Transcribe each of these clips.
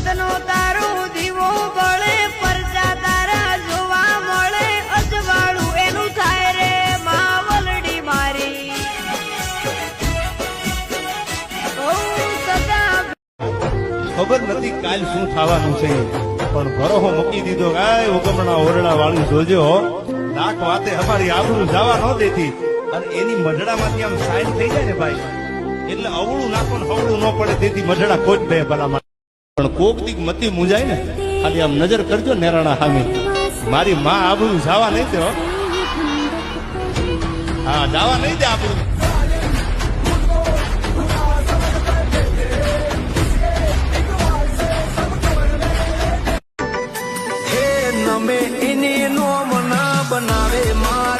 સતનો તારો દીવો બળે, પરચા તારા જોવા મળે, અજવાળું એનું થાય રે માવલડી મારી. ખબર નથી કાલ શું થવાનું છે. પણ ભરોહો મૂકી દીધો. કાય ઉગમણા ઓરડા વાળું જોજો લાખ વાતે અમારી આબરૂ જવા ન દેતી. અને એની મઢડામાંથી આમ સાઈન થઈ જાય ને ભાઈ? એટલે અવળું નાખો ને અવળું ન પડે, તેથી મઢડા ખોટ દે ભલામાં પણ કોક દીક મતી મુંજાય ને, ખાલી આમ નજર કરજો નેરાણા હામી મારી માં આબરું જવા નહીં દે, હો. જવા નહીં દે આબરૂ બનાવે મારી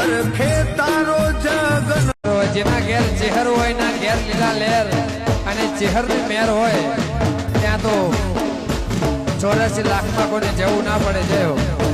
હરખે તારો જગન. જેના ઘેર ચેહર હોય ના ઘેર લીલા લેર અને ચેહરની મેર હોય, ત્યાં તો ચોરાસી લાખમાં કોઈને જવું ના પડે, જય